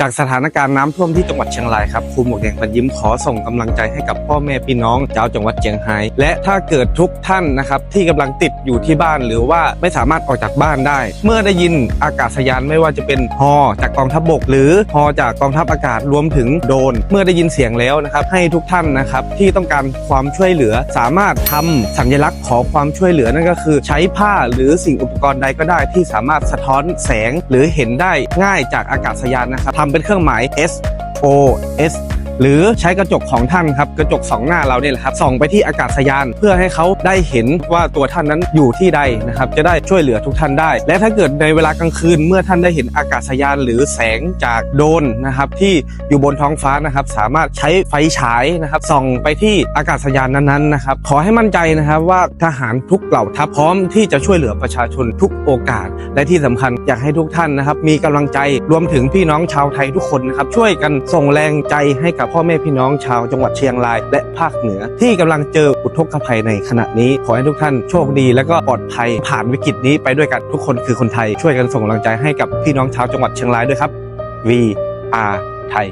จากสถานการณ์น้ำท่วมที่จังหวัดเชียงรายครับครูหมวกแดงปันยิ้มขอส่งกำลังใจให้กับพ่อแม่พี่น้องชาวจังหวัดเชียงรายและถ้าเกิดทุกท่านนะครับที่กำลังติดอยู่ที่บ้านหรือว่าไม่สามารถออกจากบ้านได้ เมื่อได้ยินอากาศยานไม่ว่าจะเป็นฮอจากกองทัพบก หรือฮอจากกองทัพอากาศรวมถึงโดน เมื่อได้ยินเสียงแล้วนะครับให้ทุกท่านนะครับที่ต้องการความช่วยเหลือสามารถทำสัญลักษณ์ขอความช่วยเหลือนั่นก็คือ ใช้ผ้าหรือสิ่งอุปกรณ์ใดก็ได้ ที่สามารถสะท้อนแสงหรือเห็นได้ง่ายจากอากาศยานนะครับทำเป็นเครื่องหมาย S O S หรือใช้กระจกของท่านครับกระจกสองหน้าเราเนี่ยแหละครับส่องไปที่อากาศยาน เพื่อให้เขาได้เห็นว่าตัวท่านนั้นอยู่ที่ใดนะครับจะได้ช่วยเหลือทุกท่านได้ และถ้าเกิดในเวลากลางคืนเมื่อท่านได้เห็นอากาศยาน หรือแสงจากโดนนะครับที่อยู่บนท้องฟ้านะครับสามารถใช้ไฟฉายนะครับส่องไปที่อากาศยานนั้นๆนะครับขอให้มั่นใจนะครับว่าทหารทุกเหล่าทัพพร้อมที่จะช่วยเหลือประชาชนทุกโอกาส และที่สำคัญอยากให้ทุกท่านนะครับมีกำลังใจรวมถึงพี่น้องชาวไทยทุกคนนะครับช่วยกันส่งแรงใจให้กับพ่อแม่พี่น้องชาวจังหวัดเชียงราย และภาคเหนือ ที่กำลังเจออุทกภัยในขณะนี้ ขอให้ทุกท่านโชคดี และก็ปลอดภัยผ่านวิกฤตนี้ไปด้วยกันทุกคนคือคนไทยช่วยกันส่งกำลังใจให้กับพี่น้องชาวจังหวัดเชียงรายด้วยครับ V R ไทย